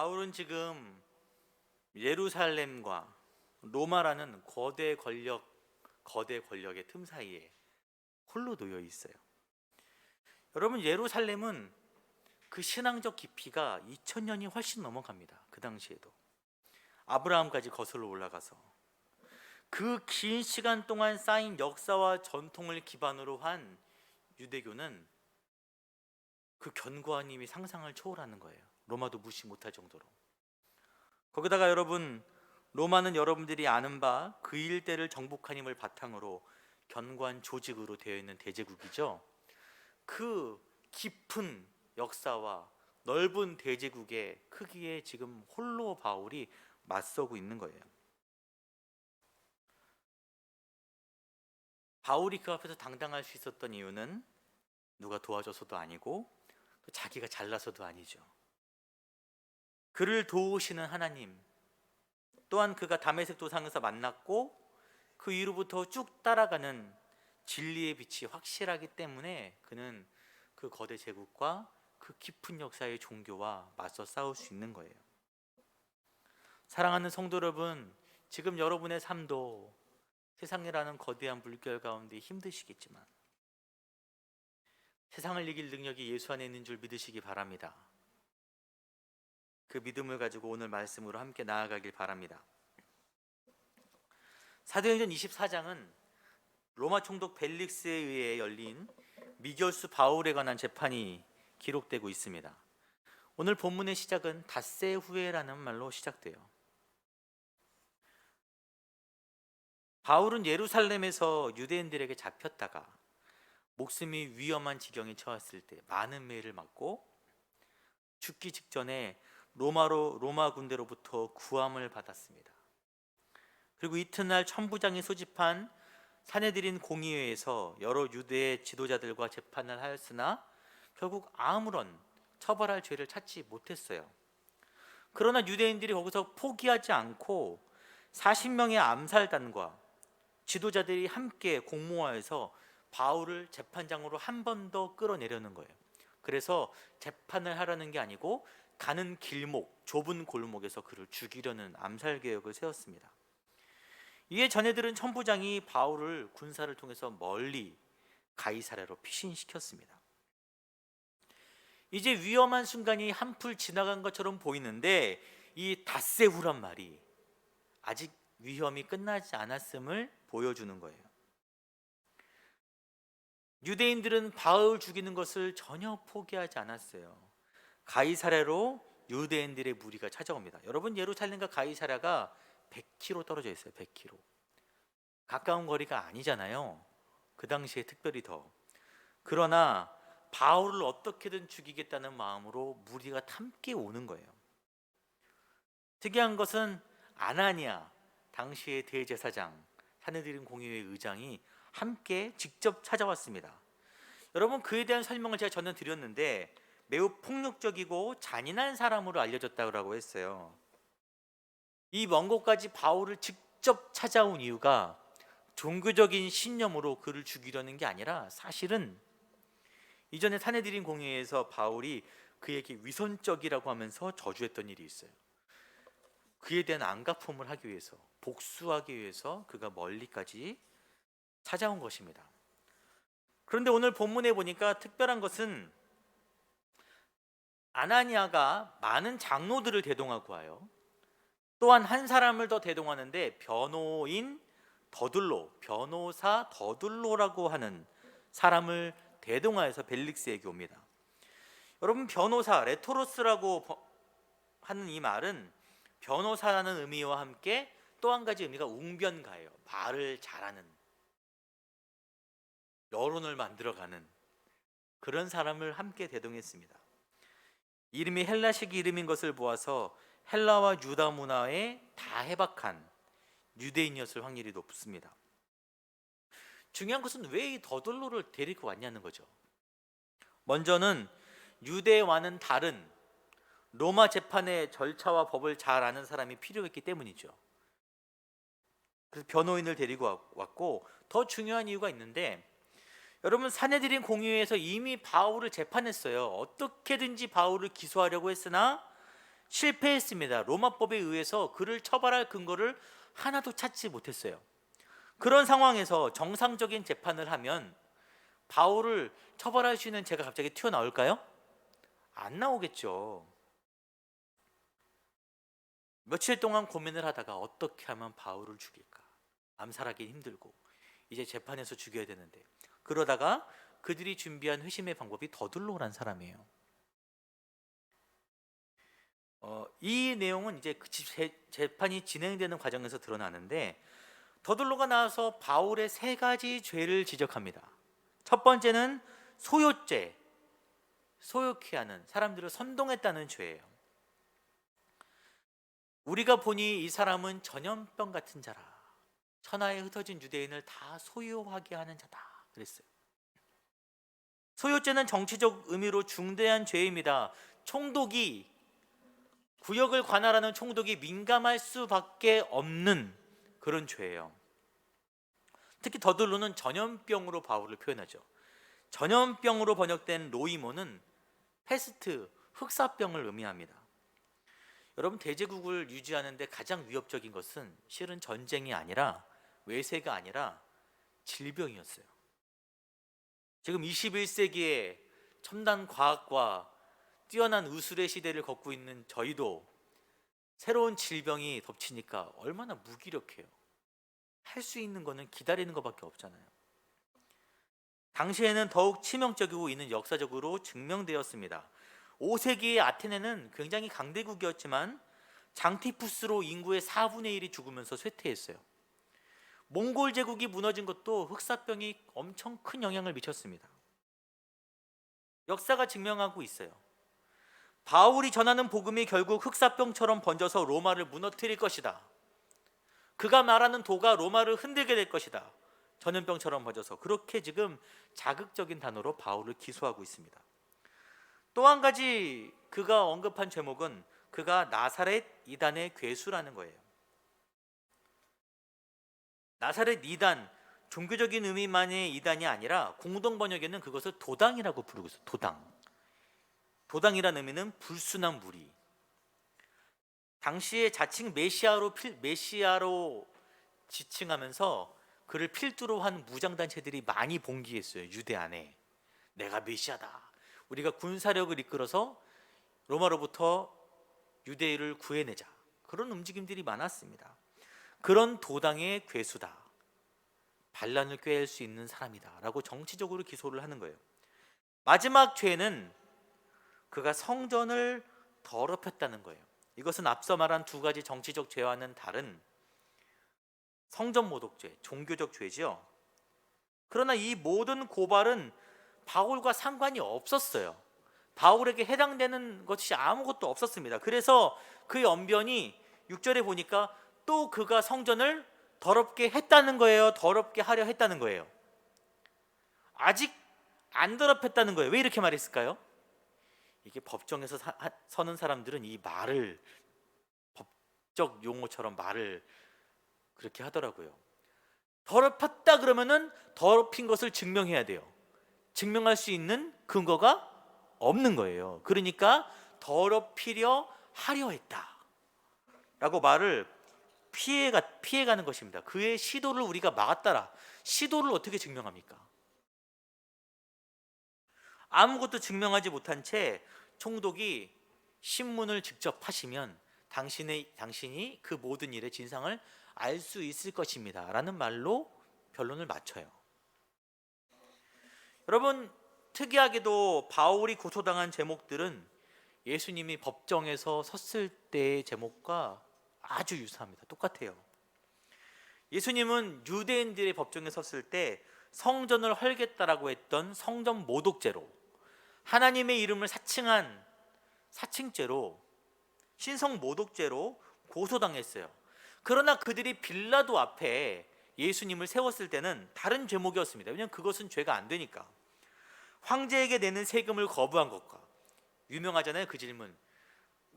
바울은 지금 예루살렘과 로마라는 거대 권력 거대 권력의 틈 사이에 홀로 놓여 있어요. 여러분 예루살렘은 그 신앙적 깊이가 2000년이 훨씬 넘어갑니다. 그 당시에도 아브라함까지 거슬러 올라가서 그 긴 시간 동안 쌓인 역사와 전통을 기반으로 한 유대교는 그 견고한 힘이 상상을 초월하는 거예요. 로마도 무시 못할 정도로. 거기다가 여러분 로마는 여러분들이 아는 바 그 일대를 정복한 힘을 바탕으로 견고한 조직으로 되어 있는 대제국이죠. 그 깊은 역사와 넓은 대제국의 크기에 지금 홀로 바울이 맞서고 있는 거예요. 바울이 그 앞에서 당당할 수 있었던 이유는 누가 도와줘서도 아니고 또 자기가 잘나서도 아니죠. 그를 도우시는 하나님 또한 그가 담에색 도상에서 만났고 그 이후로부터 쭉 따라가는 진리의 빛이 확실하기 때문에 그는 그 거대 제국과 그 깊은 역사의 종교와 맞서 싸울 수 있는 거예요. 사랑하는 성도 여러분, 지금 여러분의 삶도 세상이라는 거대한 물결 가운데 힘드시겠지만 세상을 이길 능력이 예수 안에 있는 줄 믿으시기 바랍니다. 그 믿음을 가지고 오늘 말씀으로 함께 나아가길 바랍니다. 사도행전 24장은 로마 총독 벨릭스에 의해 열린 미결수 바울에 관한 재판이 기록되고 있습니다. 오늘 본문의 시작은 닷새 후에라는 말로 시작돼요. 바울은 예루살렘에서 유대인들에게 잡혔다가 목숨이 위험한 지경에 처했을 때 많은 매를 맞고 죽기 직전에 로마로 로마 군대로부터 구함을 받았습니다. 그리고 이튿날 천부장이 소집한 사내들인 공의회에서 여러 유대 지도자들과 재판을 하였으나 결국 아무런 처벌할 죄를 찾지 못했어요. 그러나 유대인들이 거기서 포기하지 않고 40명의 암살단과 지도자들이 함께 공모하여서 바울을 재판장으로 한 번 더 끌어내려는 거예요. 그래서 재판을 하려는 게 아니고 가는 길목, 좁은 골목에서 그를 죽이려는 암살 계획을 세웠습니다. 이에 전해들은 천부장이 바울을 군사를 통해서 멀리 가이사랴로 피신시켰습니다. 이제 위험한 순간이 한풀 지나간 것처럼 보이는데 이 닷새후란 말이 아직 위험이 끝나지 않았음을 보여주는 거예요. 유대인들은 바울 죽이는 것을 전혀 포기하지 않았어요. 가이사랴로 유대인들의 무리가 찾아옵니다. 여러분 예루살렘과 가이사랴가 100km 떨어져 있어요. 100km. 가까운 거리가 아니잖아요. 그 당시에 특별히 더. 그러나 바울을 어떻게든 죽이겠다는 마음으로 무리가 함께 오는 거예요. 특이한 것은 아나니아 당시의 대제사장 사내들인 공의회 의장이 함께 직접 찾아왔습니다. 여러분 그에 대한 설명을 제가 전에 드렸는데 매우 폭력적이고 잔인한 사람으로 알려졌다고 했어요. 이 먼 곳까지 바울을 직접 찾아온 이유가 종교적인 신념으로 그를 죽이려는 게 아니라 사실은 이전에 사내들인 공회에서 바울이 그에게 위선적이라고 하면서 저주했던 일이 있어요. 그에 대한 안갚음을 하기 위해서 복수하기 위해서 그가 멀리까지 찾아온 것입니다. 그런데 오늘 본문에 보니까 특별한 것은 아나니아가 많은 장로들을 대동하고 와요. 또한 한 사람을 더 대동하는데 변호인 더둘로, 변호사 더둘로라고 하는 사람을 대동하여서 벨릭스에게 옵니다. 여러분 변호사 레토로스라고 하는 이 말은 변호사라는 의미와 함께 또 한 가지 의미가 웅변가예요. 말을 잘하는 여론을 만들어가는 그런 사람을 함께 대동했습니다. 이름이 헬라식 이름인 것을 보아서 헬라와 유다 문화에 다 해박한 유대인이었을 확률이 높습니다. 중요한 것은 왜 이 더돌로를 데리고 왔냐는 거죠. 먼저는 유대와는 다른 로마 재판의 절차와 법을 잘 아는 사람이 필요했기 때문이죠. 그래서 변호인을 데리고 왔고 더 중요한 이유가 있는데 여러분 사내들인 공유에서 이미 바울을 재판했어요. 어떻게든지 바울을 기소하려고 했으나 실패했습니다. 로마법에 의해서 그를 처벌할 근거를 하나도 찾지 못했어요. 그런 상황에서 정상적인 재판을 하면 바울을 처벌할 수 있는 죄가 갑자기 튀어나올까요? 안 나오겠죠. 며칠 동안 고민을 하다가 어떻게 하면 바울을 죽일까? 암살하기 힘들고 이제 재판에서 죽여야 되는데 그러다가 그들이 준비한 회심의 방법이 더들로란 사람이에요. 어, 이 내용은 이제 그 재판이 진행되는 과정에서 드러나는데 더들로가 나와서 바울의 세 가지 죄를 지적합니다. 첫 번째는 소요죄, 소요케 하는 사람들을 선동했다는 죄예요. 우리가 보니 이 사람은 전염병 같은 자라. 천하에 흩어진 유대인을 다 소유하게 하는 자다. 그랬어요. 소유죄는 정치적 의미로 중대한 죄입니다. 총독이 구역을 관할하는 총독이 민감할 수밖에 없는 그런 죄예요. 특히 더들로는 전염병으로 바울을 표현하죠. 전염병으로 번역된 로이모는 페스트, 흑사병을 의미합니다. 여러분 대제국을 유지하는데 가장 위협적인 것은 실은 전쟁이 아니라 외세가 아니라 질병이었어요. 지금 21세기에 첨단 과학과 뛰어난 의술의 시대를 걷고 있는 저희도 새로운 질병이 덮치니까 얼마나 무기력해요. 할 수 있는 거는 기다리는 것밖에 없잖아요. 당시에는 더욱 치명적이고 이는 역사적으로 증명되었습니다. 5세기의 아테네는 굉장히 강대국이었지만 장티푸스로 인구의 4분의 1이 죽으면서 쇠퇴했어요. 몽골 제국이 무너진 것도 흑사병이 엄청 큰 영향을 미쳤습니다. 역사가 증명하고 있어요. 바울이 전하는 복음이 결국 흑사병처럼 번져서 로마를 무너뜨릴 것이다. 그가 말하는 도가 로마를 흔들게 될 것이다. 전염병처럼 번져서 그렇게 지금 자극적인 단어로 바울을 기소하고 있습니다. 또 한 가지 그가 언급한 제목은 그가 나사렛 이단의 괴수라는 거예요. 나사렛 이단 종교적인 의미만의 이단이 아니라 공동 번역에는 그것을 도당이라고 부르고 있어요. 도당. 도당이라는 의미는 불순한 무리. 당시에 자칭 메시아로 필, 메시아로 지칭하면서 그를 필두로 한 무장 단체들이 많이 봉기했어요. 유대 안에 내가 메시아다. 우리가 군사력을 이끌어서 로마로부터 유대를 구해내자. 그런 움직임들이 많았습니다. 그런 도당의 괴수다. 반란을 꾀할 수 있는 사람이다라고 정치적으로 기소를 하는 거예요. 마지막 죄는 그가 성전을 더럽혔다는 거예요. 이것은 앞서 말한 두 가지 정치적 죄와는 다른 성전 모독죄, 종교적 죄지요. 그러나 이 모든 고발은 바울과 상관이 없었어요. 바울에게 해당되는 것이 아무것도 없었습니다. 그래서 그의 언변이 6절에 보니까 또 그가 성전을 더럽게 했다는 거예요. 더럽게 하려 했다는 거예요. 아직 안 더럽혔다는 거예요. 왜 이렇게 말했을까요? 이게 법정에서 사- 하- 서는 사람들은 이 말을 법적 용어처럼 말을 그렇게 하더라고요. 더럽혔다 그러면은 더럽힌 것을 증명해야 돼요. 증명할 수 있는 근거가 없는 거예요. 그러니까 더럽히려 하려 했다. 라고 말을 피해가 피해가는 것입니다. 그의 시도를 우리가 막았다라. 시도를 어떻게 증명합니까? 아무것도 증명하지 못한 채 총독이 신문을 직접 하시면 당신의 당신이 그 모든 일의 진상을 알 수 있을 것입니다라는 말로 변론을 맞춰요. 여러분 특이하게도 바울이 고소당한 제목들은 예수님이 법정에서 섰을 때의 제목과 아주 유사합니다. 똑같아요. 예수님은 유대인들의 법정에 섰을 때 성전을 헐겠다라고 했던 성전 모독죄로 하나님의 이름을 사칭한 사칭죄로 신성 모독죄로 고소당했어요. 그러나 그들이 빌라도 앞에 예수님을 세웠을 때는 다른 제목이었습니다. 왜냐하면 그것은 죄가 안 되니까. 황제에게 내는 세금을 거부한 것과 유명하잖아요. 그 질문.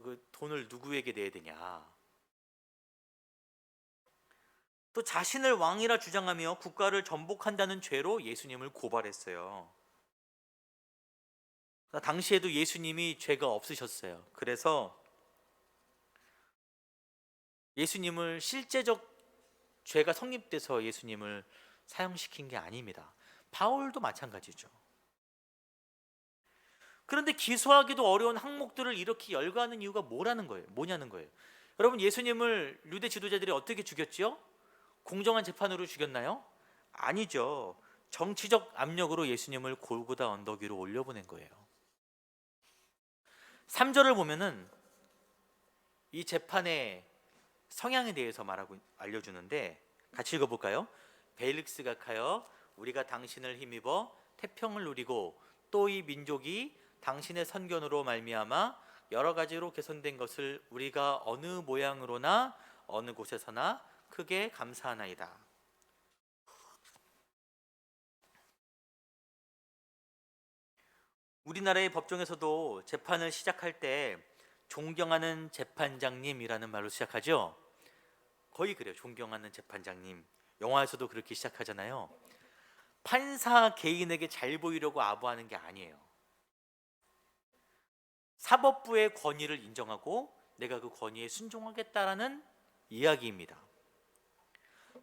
그 돈을 누구에게 내야 되냐? 또 자신을 왕이라 주장하며 국가를 전복한다는 죄로 예수님을 고발했어요. 당시에도 예수님이 죄가 없으셨어요. 그래서 예수님을 실제적 죄가 성립돼서 예수님을 사형시킨 게 아닙니다. 바울도 마찬가지죠. 그런데 기소하기도 어려운 항목들을 이렇게 열거하는 이유가 뭐라는 거예요? 뭐냐는 거예요. 여러분 예수님을 유대 지도자들이 어떻게 죽였지요? 공정한 재판으로 죽였나요? 아니죠. 정치적 압력으로 예수님을 골고다 언덕 위로 올려보낸 거예요. 3절을 보면은 이 재판의 성향에 대해서 말하고 알려주는데 같이 읽어볼까요? 벨릭스가 하여 우리가 당신을 힘입어 태평을 누리고 또 이 민족이 당신의 선견으로 말미암아 여러 가지로 개선된 것을 우리가 어느 모양으로나 어느 곳에서나 크게 감사하나이다. 우리나라의 법정에서도 재판을 시작할 때 존경하는 재판장님이라는 말로 시작하죠. 거의 그래요. 존경하는 재판장님. 영화에서도 그렇게 시작하잖아요. 판사 개인에게 잘 보이려고 아부하는 게 아니에요. 사법부의 권위를 인정하고 내가 그 권위에 순종하겠다라는 이야기입니다.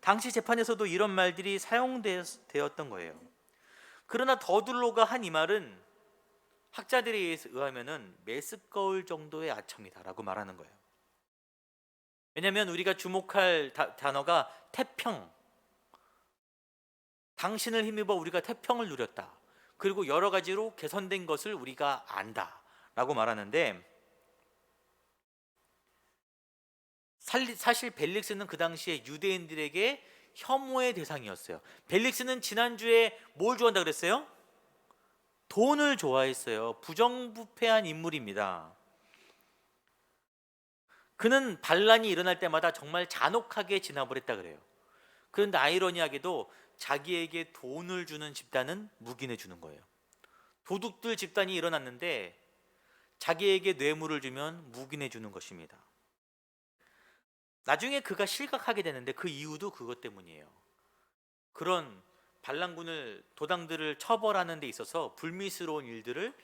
당시 재판에서도 이런 말들이 사용되었던 거예요. 그러나 더둘로가 한 이 말은 학자들에 의하면은 메스꺼울 정도의 아첨이다라고 말하는 거예요. 왜냐하면 우리가 주목할 다- 단어가 태평. 당신을 힘입어 우리가 태평을 누렸다. 그리고 여러 가지로 개선된 것을 우리가 안다라고 말하는데 사실 벨릭스는 그 당시에 유대인들에게 혐오의 대상이었어요. 벨릭스는 지난주에 뭘 좋아한다 그랬어요? 돈을 좋아했어요. 부정부패한 인물입니다. 그는 반란이 일어날 때마다 정말 잔혹하게 진압을 했다 그래요. 그런데 아이러니하게도 자기에게 돈을 주는 집단은 묵인해 주는 거예요. 도둑들 집단이 일어났는데 자기에게 뇌물을 주면 묵인해 주는 것입니다. 나중에 그가 실각하게 되는데 그 이유도 그것 때문이에요. 그런 반란군을 도당들을 처벌하는 데 있어서 불미스러운 일들을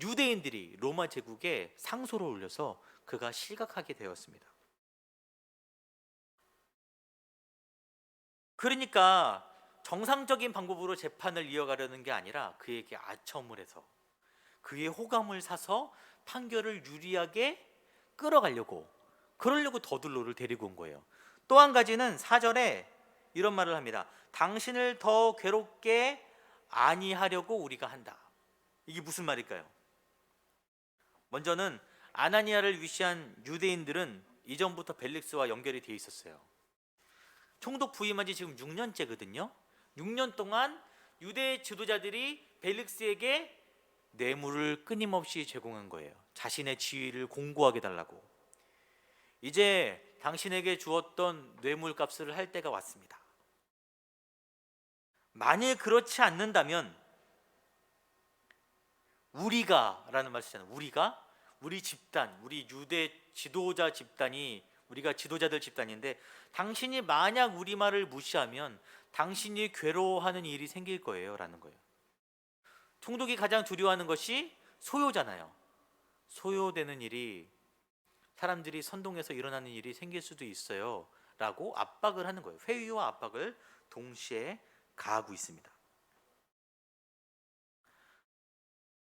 유대인들이 로마 제국에 상소를 올려서 그가 실각하게 되었습니다. 그러니까 정상적인 방법으로 재판을 이어가려는 게 아니라 그에게 아첨을 해서 그의 호감을 사서 판결을 유리하게 끌어가려고 그러려고 더둘로를 데리고 온 거예요. 또 한 가지는 사절에 이런 말을 합니다. 당신을 더 괴롭게 아니하려고 우리가 한다. 이게 무슨 말일까요? 먼저는 아나니아를 위시한 유대인들은 이전부터 벨릭스와 연결이 돼 있었어요. 총독 부임한 지 지금 6년째거든요. 6년 동안 유대 지도자들이 벨릭스에게 뇌물을 끊임없이 제공한 거예요. 자신의 지위를 공고하게 달라고. 이제 당신에게 주었던 뇌물값을 할 때가 왔습니다. 만일 그렇지 않는다면 우리가라는 말 쓰잖아요. 우리가 우리 집단, 우리 유대 지도자 집단이 우리가 지도자들 집단인데 당신이 만약 우리 말을 무시하면 당신이 괴로워하는 일이 생길 거예요라는 거예요. 총독이 가장 두려워하는 것이 소요잖아요. 소요되는 일이 사람들이 선동해서 일어나는 일이 생길 수도 있어요 라고 압박을 하는 거예요. 회의와 압박을 동시에 가하고 있습니다.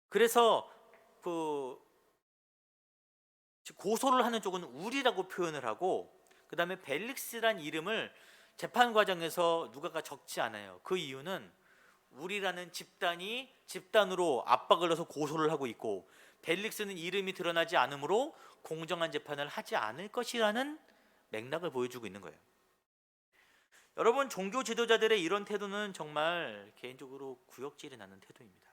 그래서 그 고소를 하는 쪽은 우리라고 표현을 하고 그 다음에 벨릭스란 이름을 재판 과정에서 누가가 적지 않아요. 그 이유는 우리라는 집단이 집단으로 압박을 넣어서 고소를 하고 있고 벨릭스는 이름이 드러나지 않으므로 공정한 재판을 하지 않을 것이라는 맥락을 보여주고 있는 거예요. 여러분 종교 지도자들의 이런 태도는 정말 개인적으로 구역질이 나는 태도입니다.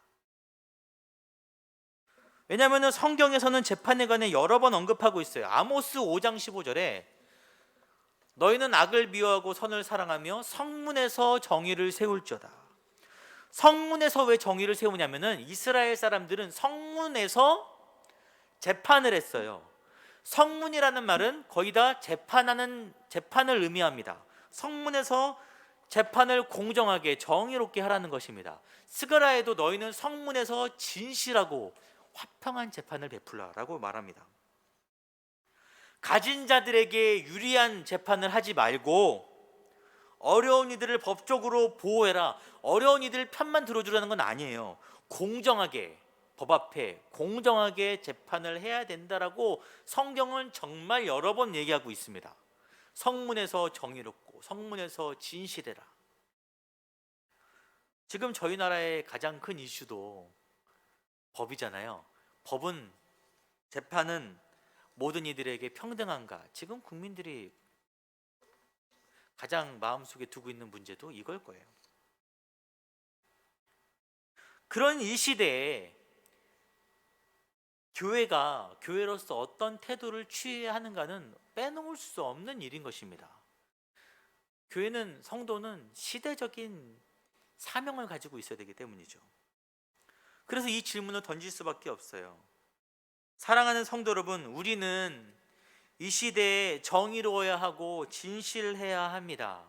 왜냐하면 성경에서는 재판에 관해 여러 번 언급하고 있어요. 아모스 5장 15절에 너희는 악을 미워하고 선을 사랑하며 성문에서 정의를 세울지어다. 성문에서 왜 정의를 세우냐면은 이스라엘 사람들은 성문에서 재판을 했어요. 성문이라는 말은 거의 다 재판하는 재판을 의미합니다. 성문에서 재판을 공정하게 정의롭게 하라는 것입니다. 스가라에도 너희는 성문에서 진실하고 화평한 재판을 베풀라라고 말합니다. 가진 자들에게 유리한 재판을 하지 말고 어려운 이들을 법적으로 보호해라. 어려운 이들 편만 들어주라는 건 아니에요. 공정하게 법 앞에 공정하게 재판을 해야 된다라고 성경은 정말 여러 번 얘기하고 있습니다. 성문에서 정의롭고 성문에서 진실해라. 지금 저희 나라의 가장 큰 이슈도 법이잖아요. 법은 재판은 모든 이들에게 평등한가? 지금 국민들이 가장 마음속에 두고 있는 문제도 이걸 거예요. 그런 이 시대에 교회가 교회로서 어떤 태도를 취해야 하는가는 빼놓을 수 없는 일인 것입니다. 교회는 성도는 시대적인 사명을 가지고 있어야 되기 때문이죠. 그래서 이 질문을 던질 수밖에 없어요. 사랑하는 성도 여러분, 우리는 이 시대에 정의로워야 하고 진실해야 합니다.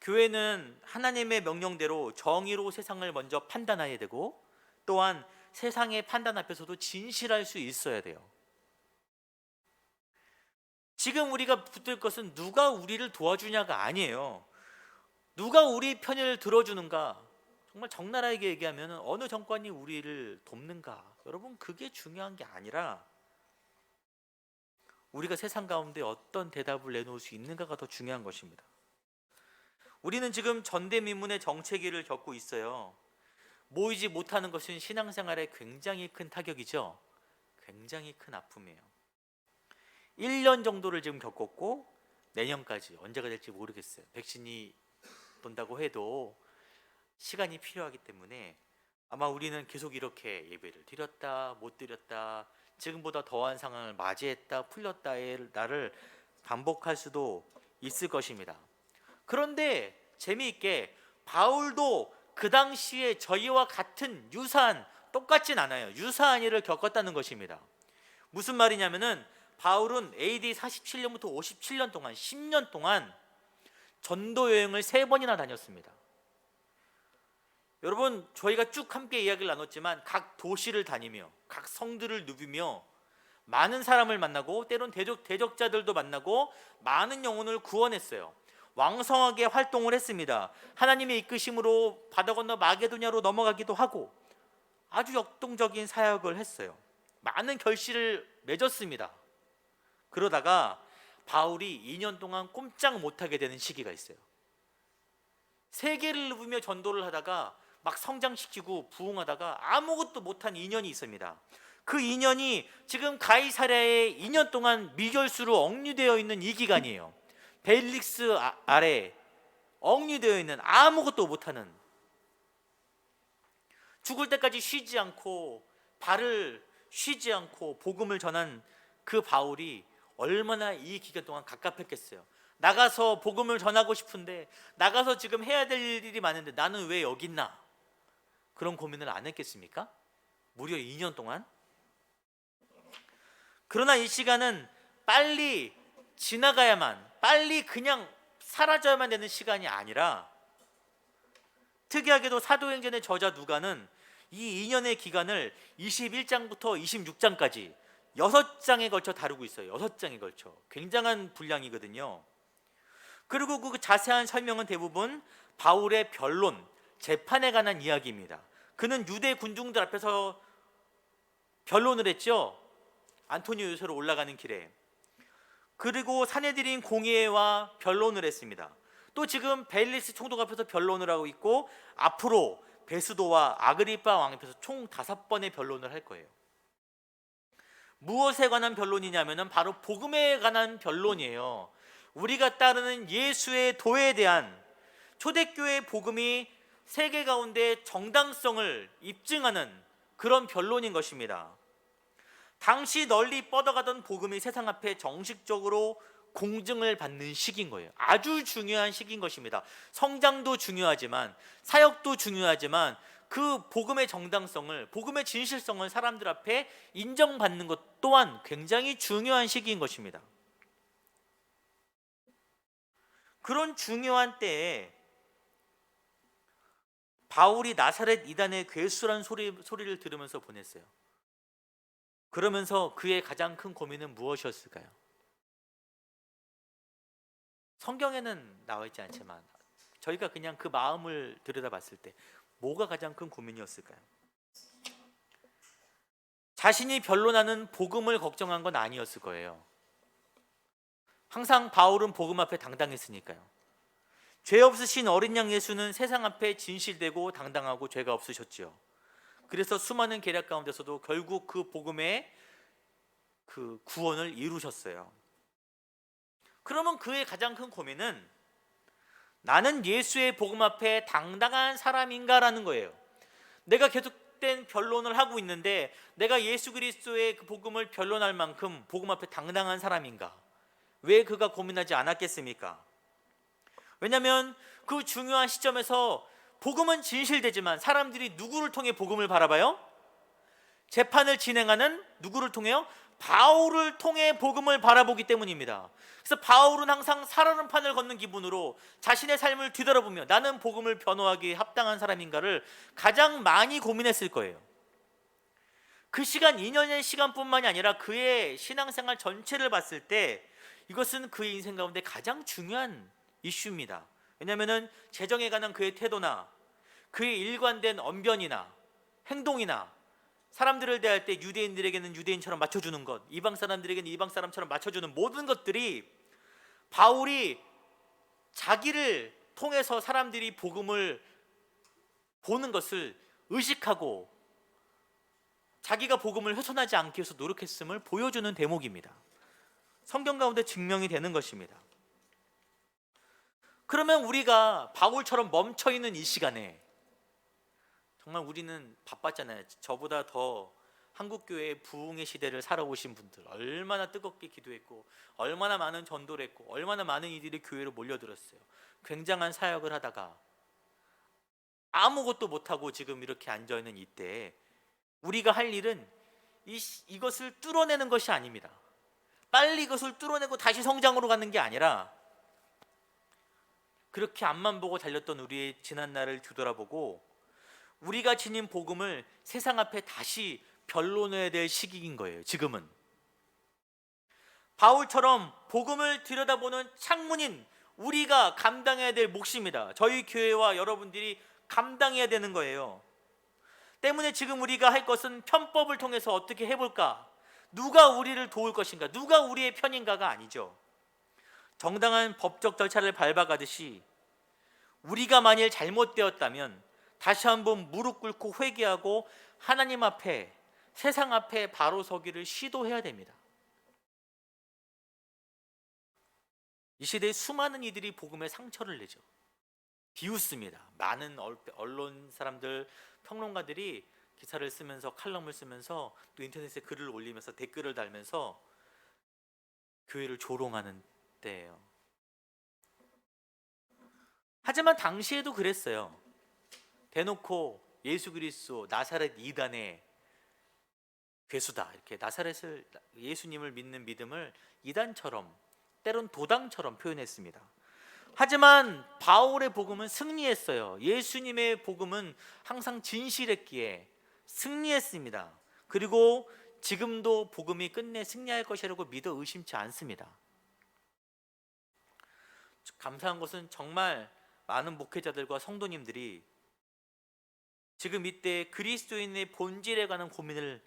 교회는 하나님의 명령대로 정의로 세상을 먼저 판단해야 되고 또한 세상의 판단 앞에서도 진실할 수 있어야 돼요. 지금 우리가 붙들 것은 누가 우리를 도와주냐가 아니에요. 누가 우리 편을 들어주는가? 정말 적나라하게 얘기하면 어느 정권이 우리를 돕는가? 여러분 그게 중요한 게 아니라 우리가 세상 가운데 어떤 대답을 내놓을 수 있는가가 더 중요한 것입니다. 우리는 지금 전대미문의 정체기를 겪고 있어요. 모이지 못하는 것은 신앙생활에 굉장히 큰 타격이죠. 굉장히 큰 아픔이에요. 1년 정도를 지금 겪었고 내년까지 언제가 될지 모르겠어요. 백신이 돈다고 해도 시간이 필요하기 때문에 아마 우리는 계속 이렇게 예배를 드렸다 못 드렸다 지금보다 더한 상황을 맞이했다 풀렸다의 날을 반복할 수도 있을 것입니다. 그런데 재미있게 바울도 그 당시에 저희와 같은 유사한 똑같진 않아요. 유사한 일을 겪었다는 것입니다. 무슨 말이냐면은 바울은 AD 47년부터 57년 동안 10년 동안 전도 여행을 세 번이나 다녔습니다. 여러분 저희가 쭉 함께 이야기를 나눴지만 각 도시를 다니며 각 성들을 누비며 많은 사람을 만나고 때론 대적 대적자들도 만나고 많은 영혼을 구원했어요. 왕성하게 활동을 했습니다. 하나님의 이끄심으로 바다 건너 마게도냐로 넘어가기도 하고 아주 역동적인 사역을 했어요. 많은 결실을 맺었습니다. 그러다가 바울이 2년 동안 꼼짝 못하게 되는 시기가 있어요. 세계를 누비며 전도를 하다가 막 성장시키고 부흥하다가 아무것도 못한 2년이 있습니다. 그 2년이 지금 가이사랴에 2년 동안 미결수로 억류되어 있는 이 기간이에요. 벨릭스 아- 아래 억류되어 있는 아무것도 못하는 죽을 때까지 쉬지 않고 발을 쉬지 않고 복음을 전한 그 바울이 얼마나 이 기간 동안 갑갑했겠어요. 나가서 복음을 전하고 싶은데 나가서 지금 해야 될 일이 많은데 나는 왜 여기 있나? 그런 고민을 안 했겠습니까? 무려 2년 동안. 그러나 이 시간은 빨리 지나가야만, 빨리 그냥 사라져야만 되는 시간이 아니라 특이하게도 사도행전의 저자 누가는 이 2년의 기간을 21장부터 26장까지 6장에 걸쳐 다루고 있어요. 6장에 걸쳐. 굉장한 분량이거든요. 그리고 그 자세한 설명은 대부분 바울의 변론, 재판에 관한 이야기입니다. 그는 유대 군중들 앞에서 변론을 했죠. 안토니오 요새로 올라가는 길에. 그리고 사내들인 공예와 변론을 했습니다. 또 지금 벨리스 총독 앞에서 변론을 하고 있고 앞으로 베스도와 아그리파 왕 앞에서 총 다섯 번의 변론을 할 거예요. 무엇에 관한 변론이냐면은 바로 복음에 관한 변론이에요. 우리가 따르는 예수의 도에 대한 초대교회 복음이 세계 가운데 정당성을 입증하는 그런 변론인 것입니다. 당시 널리 뻗어가던 복음이 세상 앞에 정식적으로 공증을 받는 시기인 거예요. 아주 중요한 시기인 것입니다. 성장도 중요하지만 사역도 중요하지만 그 복음의 정당성을 복음의 진실성을 사람들 앞에 인정받는 것 또한 굉장히 중요한 시기인 것입니다. 그런 중요한 때에 바울이 나사렛 이단의 괴수란 소리, 소리를 들으면서 보냈어요. 그러면서 그의 가장 큰 고민은 무엇이었을까요? 성경에는 나와 있지 않지만 저희가 그냥 그 마음을 들여다봤을 때 뭐가 가장 큰 고민이었을까요? 자신이 변론하는 복음을 걱정한 건 아니었을 거예요. 항상 바울은 복음 앞에 당당했으니까요. 죄 없으신 어린 양 예수는 세상 앞에 진실되고 당당하고 죄가 없으셨지요. 그래서 수많은 계략 가운데서도 결국 그 복음의 그 구원을 이루셨어요. 그러면 그의 가장 큰 고민은 나는 예수의 복음 앞에 당당한 사람인가라는 거예요. 내가 계속된 변론을 하고 있는데 내가 예수 그리스도의 그 복음을 변론할 만큼 복음 앞에 당당한 사람인가? 왜 그가 고민하지 않았겠습니까? 왜냐하면 그 중요한 시점에서 복음은 진실되지만 사람들이 누구를 통해 복음을 바라봐요? 재판을 진행하는 누구를 통해요? 바울을 통해 복음을 바라보기 때문입니다. 그래서 바울은 항상 살아는 판을 걷는 기분으로 자신의 삶을 뒤돌아보며 나는 복음을 변호하기에 합당한 사람인가를 가장 많이 고민했을 거예요. 그 시간 2년의 시간뿐만이 아니라 그의 신앙생활 전체를 봤을 때 이것은 그의 인생 가운데 가장 중요한 이슈입니다. 왜냐하면 재정에 관한 그의 태도나 그의 일관된 언변이나 행동이나 사람들을 대할 때 유대인들에게는 유대인처럼 맞춰주는 것, 이방 사람들에게는 이방 사람처럼 맞춰주는 모든 것들이 바울이 자기를 통해서 사람들이 복음을 보는 것을 의식하고 자기가 복음을 훼손하지 않기 위해서 노력했음을 보여주는 대목입니다. 성경 가운데 증명이 되는 것입니다. 그러면 우리가 바울처럼 멈춰 있는 이 시간에 정말 우리는 바빴잖아요. 저보다 더 한국 교회의 부흥의 시대를 살아오신 분들 얼마나 뜨겁게 기도했고 얼마나 많은 전도를 했고 얼마나 많은 이들이 교회로 몰려들었어요. 굉장한 사역을 하다가 아무것도 못 하고 지금 이렇게 앉아 있는 이때 우리가 할 일은 이, 이것을 뚫어내는 것이 아닙니다. 빨리 이것을 뚫어내고 다시 성장으로 가는 게 아니라 그렇게 앞만 보고 달렸던 우리의 지난 날을 뒤돌아보고 우리가 지닌 복음을 세상 앞에 다시 변론해야 될 시기인 거예요. 지금은 바울처럼 복음을 들여다보는 창문인 우리가 감당해야 될 몫입니다. 저희 교회와 여러분들이 감당해야 되는 거예요. 때문에 지금 우리가 할 것은 편법을 통해서 어떻게 해볼까? 누가 우리를 도울 것인가? 누가 우리의 편인가가 아니죠. 정당한 법적 절차를 밟아가듯이 우리가 만일 잘못되었다면 다시 한번 무릎 꿇고 회개하고 하나님 앞에 세상 앞에 바로 서기를 시도해야 됩니다. 이 시대에 수많은 이들이 복음에 상처를 내죠. 비웃습니다. 많은 얼- 언론 사람들, 평론가들이 기사를 쓰면서 칼럼을 쓰면서 또 인터넷에 글을 올리면서 댓글을 달면서 교회를 조롱하는 때예요. 하지만 당시에도 그랬어요. 대놓고 예수 그리스도 나사렛 이단의 괴수다 이렇게 나사렛을 예수님을 믿는 믿음을 이단처럼 때론 도당처럼 표현했습니다. 하지만 바울의 복음은 승리했어요. 예수님의 복음은 항상 진실했기에 승리했습니다. 그리고 지금도 복음이 끝내 승리할 것이라고 믿어 의심치 않습니다. 감사한 것은 정말 많은 목회자들과 성도님들이 지금 이때 그리스도인의 본질에 관한 고민을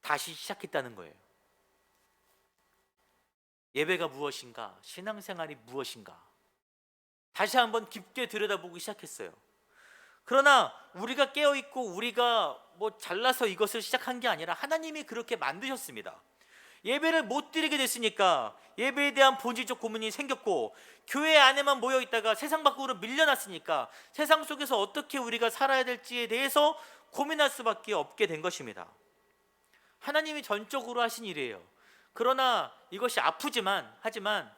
다시 시작했다는 거예요. 예배가 무엇인가? 신앙생활이 무엇인가? 다시 한번 깊게 들여다보기 시작했어요. 그러나 우리가 깨어 있고 우리가 뭐 잘나서 이것을 시작한 게 아니라 하나님이 그렇게 만드셨습니다. 예배를 못 드리게 됐으니까 예배에 대한 본질적 고민이 생겼고 교회 안에만 모여 있다가 세상 밖으로 밀려났으니까 세상 속에서 어떻게 우리가 살아야 될지에 대해서 고민할 수밖에 없게 된 것입니다. 하나님이 전적으로 하신 일이에요. 그러나 이것이 아프지만 하지만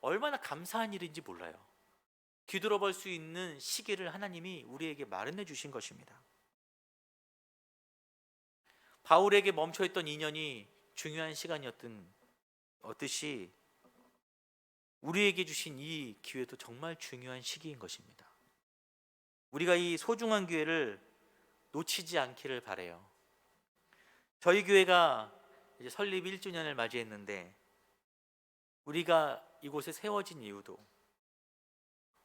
얼마나 감사한 일인지 몰라요. 뒤돌아볼 수 있는 시기를 하나님이 우리에게 마련해 주신 것입니다. 바울에게 멈춰 있던 인연이 중요한 시간이었던 듯이 우리에게 주신 이 기회도 정말 중요한 시기인 것입니다. 우리가 이 소중한 기회를 놓치지 않기를 바래요. 저희 교회가 이제 설립 1주년을 맞이했는데 우리가 이곳에 세워진 이유도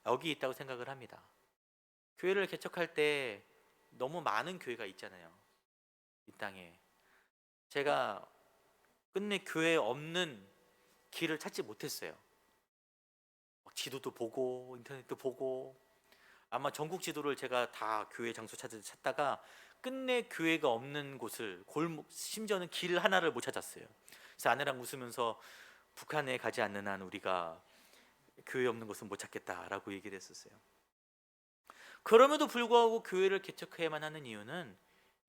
여기 있다고 생각을 합니다. 교회를 개척할 때 너무 많은 교회가 있잖아요. 이 땅에. 제가 끝내 교회 없는 길을 찾지 못했어요. 막 지도도 보고 인터넷도 보고 아마 전국 지도를 제가 다 교회 장소 찾 찾다가 끝내 교회가 없는 곳을 골목 심지어는 길 하나를 못 찾았어요. 그래서 아내랑 웃으면서 북한에 가지 않는 한 우리가 교회 없는 곳은 못 찾겠다라고 얘기를 했었어요. 그럼에도 불구하고 교회를 개척해야만 하는 이유는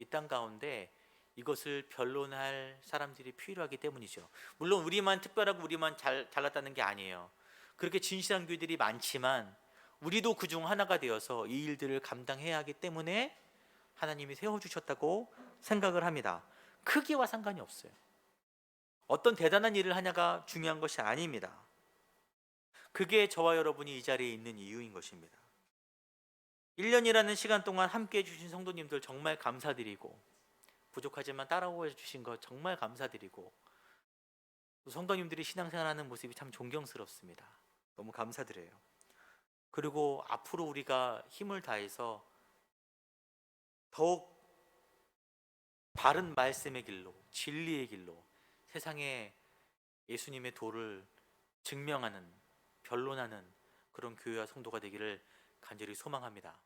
이 땅 가운데 이것을 변론할 사람들이 필요하기 때문이죠. 물론 우리만 특별하고 우리만 잘 잘났다는 게 아니에요. 그렇게 진실한 교회들이 많지만 우리도 그 중 하나가 되어서 이 일들을 감당해야 하기 때문에 하나님이 세워 주셨다고 생각을 합니다. 크기와 상관이 없어요. 어떤 대단한 일을 하냐가 중요한 것이 아닙니다. 그게 저와 여러분이 이 자리에 있는 이유인 것입니다. 1년이라는 시간 동안 함께 해주신 성도님들 정말 감사드리고 부족하지만 따라오어 주신 것 정말 감사드리고 또 성도님들이 신앙생활하는 모습이 참 존경스럽습니다. 너무 감사드려요. 그리고 앞으로 우리가 힘을 다해서 더욱 바른 말씀의 길로 진리의 길로 세상에 예수님의 도를 증명하는 변론하는 그런 교회와 성도가 되기를 간절히 소망합니다.